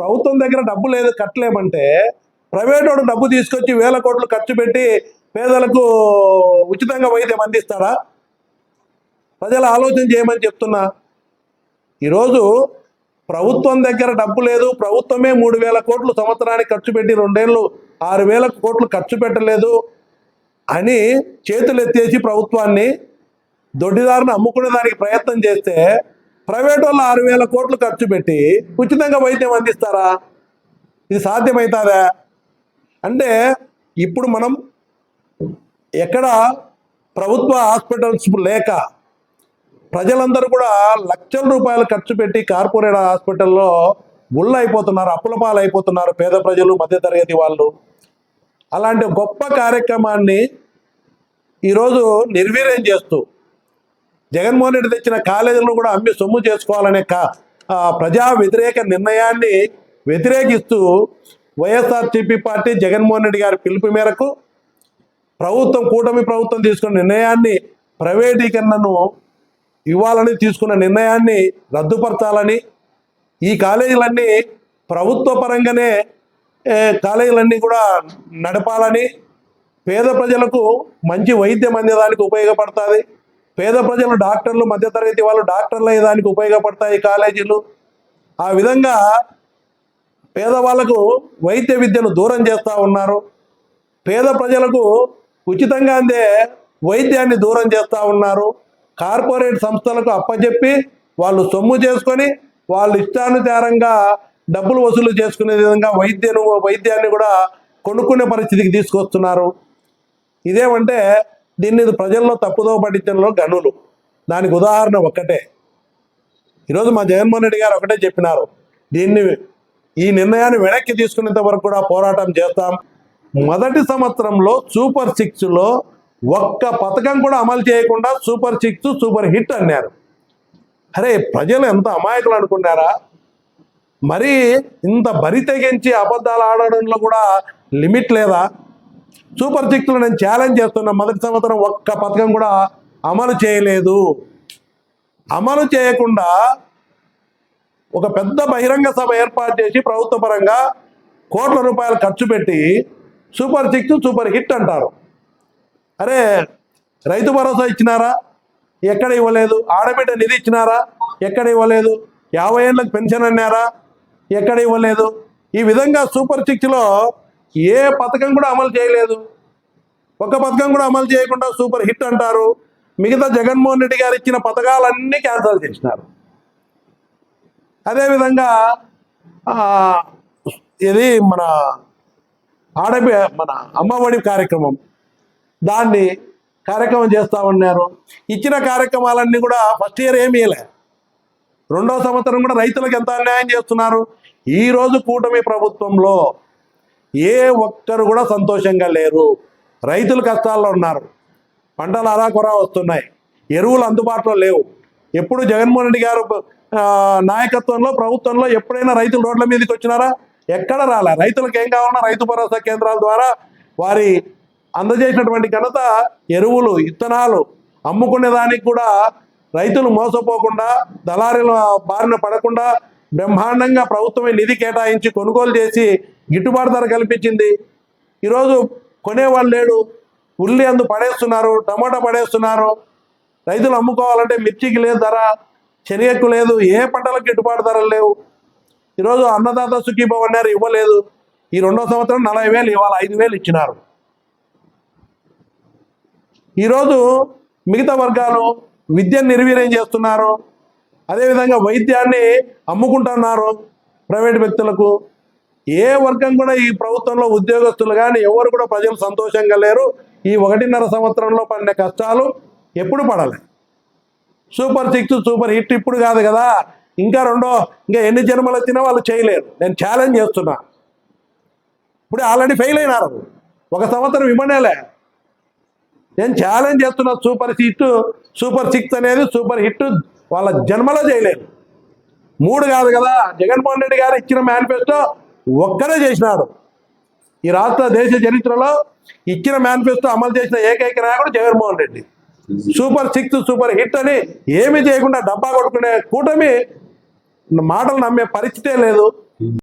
ప్రభుత్వం దగ్గర డబ్బు లేదు కట్టలేమంటే ప్రైవేట్ వాడు డబ్బు తీసుకొచ్చి వేల కోట్లు ఖర్చు పెట్టి పేదలకు ఉచితంగా వైద్యం అందిస్తాడా? ప్రజలు ఆలోచన చేయమని చెప్తున్నా. ఈరోజు ప్రభుత్వం దగ్గర డబ్బు లేదు ప్రభుత్వమే మూడు వేల కోట్లు సంవత్సరానికి ఖర్చు పెట్టి రెండేళ్ళు ఆరు వేల కోట్లు ఖర్చు పెట్టలేదు అని చేతులు ఎత్తేసి ప్రభుత్వాన్ని దొడ్డిదారిని అమ్ముకునే దానికి ప్రయత్నం చేస్తే ప్రైవేట్ వాళ్ళు ఆరు వేల కోట్లు ఖర్చు పెట్టి ఉచితంగా వైద్యం అందిస్తారా? ఇది సాధ్యమవుతుందా అంటే ఇప్పుడు మనం ఎక్కడ ప్రభుత్వ హాస్పిటల్స్ లేక ప్రజలందరూ కూడా లక్షల రూపాయలు ఖర్చు పెట్టి కార్పొరేట్ హాస్పిటల్లో గుళ్ళు అయిపోతున్నారు అప్పుల పాలైపోతున్నారు అయిపోతున్నారు పేద ప్రజలు మధ్యతరగతి వాళ్ళు. అలాంటి గొప్ప కార్యక్రమాన్ని ఈరోజు నిర్వీర్యం చేస్తూ జగన్మోహన్ రెడ్డి తెచ్చిన కాలేజీలను కూడా అమ్మి సొమ్ము చేసుకోవాలనే కా ఆ ప్రజా వ్యతిరేక నిర్ణయాన్ని వ్యతిరేకిస్తూ వైఎస్ఆర్టీపీ పార్టీ జగన్మోహన్ రెడ్డి గారి పిలుపు మేరకు ప్రభుత్వం కూటమి ప్రభుత్వం తీసుకున్న నిర్ణయాన్ని ప్రైవేటీకరణను ఇవ్వాలని తీసుకున్న నిర్ణయాన్ని రద్దుపరచాలని ఈ కాలేజీలన్నీ ప్రభుత్వ పరంగానే కాలేజీలన్నీ కూడా నడపాలని పేద ప్రజలకు మంచి వైద్యం అందేదానికి ఉపయోగపడుతుంది. పేద ప్రజలు డాక్టర్లు మధ్యతరగతి వాళ్ళు డాక్టర్లు దానికి ఉపయోగపడతాయి కాలేజీలు. ఆ విధంగా పేదవాళ్ళకు వైద్య విద్యను దూరం చేస్తూ ఉన్నారు. పేద ప్రజలకు ఉచితంగా అందే వైద్యాన్ని దూరం చేస్తూ ఉన్నారు. కార్పొరేట్ సంస్థలకు అప్పచెప్పి వాళ్ళు సొమ్ము చేసుకొని వాళ్ళు ఇష్టానుసారంగా డబ్బులు వసూలు చేసుకునే విధంగా వైద్యను వైద్యాన్ని కూడా కొనుక్కునే పరిస్థితికి తీసుకొస్తున్నారు. ఇదేమంటే దీన్ని ప్రజల్లో తప్పుదోవ పట్టించడంలో గనులు. దానికి ఉదాహరణ ఒక్కటే. ఈరోజు మా జగన్మోహన్ రెడ్డి గారు ఒకటే చెప్పినారు. దీన్ని ఈ నిర్ణయాన్ని వెనక్కి తీసుకునేంత వరకు కూడా పోరాటం చేస్తాం. మొదటి సంవత్సరంలో సూపర్ సిక్స్లో ఒక్క పథకం కూడా అమలు చేయకుండా సూపర్ సిక్స్ సూపర్ హిట్ అన్నారు. అరే ప్రజలు ఎంత అమాయకులు అనుకున్నారా? మరి ఇంత బరి తెగించి అబద్ధాలు ఆడడంలో కూడా లిమిట్ లేదా? సూపర్ సిక్స్లో నేను ఛాలెంజ్ చేస్తున్నా మొదటి సంవత్సరం ఒక్క పథకం కూడా అమలు చేయలేదు. అమలు చేయకుండా ఒక పెద్ద బహిరంగ సభ ఏర్పాటు చేసి ప్రభుత్వ పరంగా కోట్ల రూపాయలు ఖర్చు పెట్టి సూపర్ సిక్స్ సూపర్ హిట్ అంటారు. అరే రైతు భరోసా ఇచ్చినారా? ఎక్కడ ఇవ్వలేదు? ఆడబిడ్డ నిధి ఇచ్చినారా? ఎక్కడ ఇవ్వలేదు? యాభై ఏళ్ళకి పెన్షన్ అన్నారా? ఎక్కడ ఇవ్వలేదు? ఈ విధంగా సూపర్ సిక్స్లో ఏ పథకం కూడా అమలు చేయలేదు. ఒక పథకం కూడా అమలు చేయకుండా సూపర్ హిట్ అంటారు. మిగతా జగన్మోహన్ రెడ్డి గారు ఇచ్చిన పథకాలన్నీ క్యాన్సల్ చేసినారు. అదేవిధంగా ఇది మన ఆడబి మన అమ్మఒడి కార్యక్రమం. దాన్ని కార్యక్రమం చేస్తూ ఉన్నారు. ఇచ్చిన కార్యక్రమాలన్నీ కూడా ఫస్ట్ ఇయర్ ఏమీ లే రెండో సంవత్సరం కూడా రైతులకు ఎంత అన్యాయం చేస్తున్నారు. ఈ రోజు కూటమి ప్రభుత్వంలో ఏ ఒక్కరు కూడా సంతోషంగా లేరు. రైతులు కష్టాల్లో ఉన్నారు. పంటలు అరాకొర వస్తున్నాయి. ఎరువులు అందుబాటులో లేవు. ఎప్పుడు జగన్మోహన్ రెడ్డి గారు నాయకత్వంలో ప్రభుత్వంలో ఎప్పుడైనా రైతులు రోడ్ల మీదకి వచ్చినారా? ఎక్కడ రాలే. రైతులకు ఏం కావాలన్నా రైతు భరోసా కేంద్రాల ద్వారా వారి అందజేసినటువంటి ఘనత ఎరువులు ఇత్తనాలు అమ్ముకునే దానికి కూడా రైతులు మోసపోకుండా దళారీల బారిన పడకుండా బ్రహ్మాండంగా ప్రభుత్వమే నిధి కేటాయించి కొనుగోలు చేసి గిట్టుబాటు ధర కల్పించింది. ఈరోజు కొనేవాళ్ళు లేడు. ఉల్లి అందు పడేస్తున్నారు టమాటా పడేస్తున్నారు. రైతులు అమ్ముకోవాలంటే మిర్చికి లేదు ధర శనగకు లేదు ఏ పంటలకు గిట్టుబాటు ధరలు లేవు. ఈరోజు అన్నదాత సుఖీభవ అన్నారు ఇవ్వలేదు. ఈ రెండో సంవత్సరం నలభై వేలు ఇవాళ ఐదు వేలు ఇచ్చినారు. ఈరోజు మిగతా వర్గాలు విద్యను నిర్వీర్యం చేస్తున్నారు. అదేవిధంగా వైద్యాన్ని అమ్ముకుంటున్నారు ప్రైవేట్ వ్యక్తులకు. ఏ వర్గం కూడా ఈ ప్రభుత్వంలో ఉద్యోగస్తులు కానీ ఎవరు కూడా ప్రజలు సంతోషంగా లేరు. ఈ ఒకటిన్నర సంవత్సరంలో పడిన కష్టాలు ఎప్పుడు పడలే. సూపర్ సిక్స్ సూపర్ హిట్ ఇప్పుడు కాదు కదా. ఇంకా రెండో ఇంకా ఎన్ని జన్మలు వచ్చినా వాళ్ళు చేయలేరు. నేను ఛాలెంజ్ చేస్తున్నా. ఇప్పుడు ఆల్రెడీ ఫెయిల్ అయినారు. ఒక సంవత్సరం ఇవ్వనేలే. నేను ఛాలెంజ్ చేస్తున్నా సూపర్ హిట్ సూపర్ సిక్స్ అనేది సూపర్ హిట్ వాళ్ళ జన్మలో చేయలేదు. మూడు కాదు కదా జగన్మోహన్ రెడ్డి గారు ఇచ్చిన మేనిఫెస్టో ఒక్కరే చేసినాడు. ఈ రాష్ట్ర దేశ చరిత్రలో ఇచ్చిన మేనిఫెస్టో అమలు చేసిన ఏకైక నాయకుడు Jaganmohan Reddy. Super six super hit అని ఏమీ చేయకుండా డబ్బా కొట్టుకునే కూటమి మాటలు నమ్మే పరిస్థితే లేదు.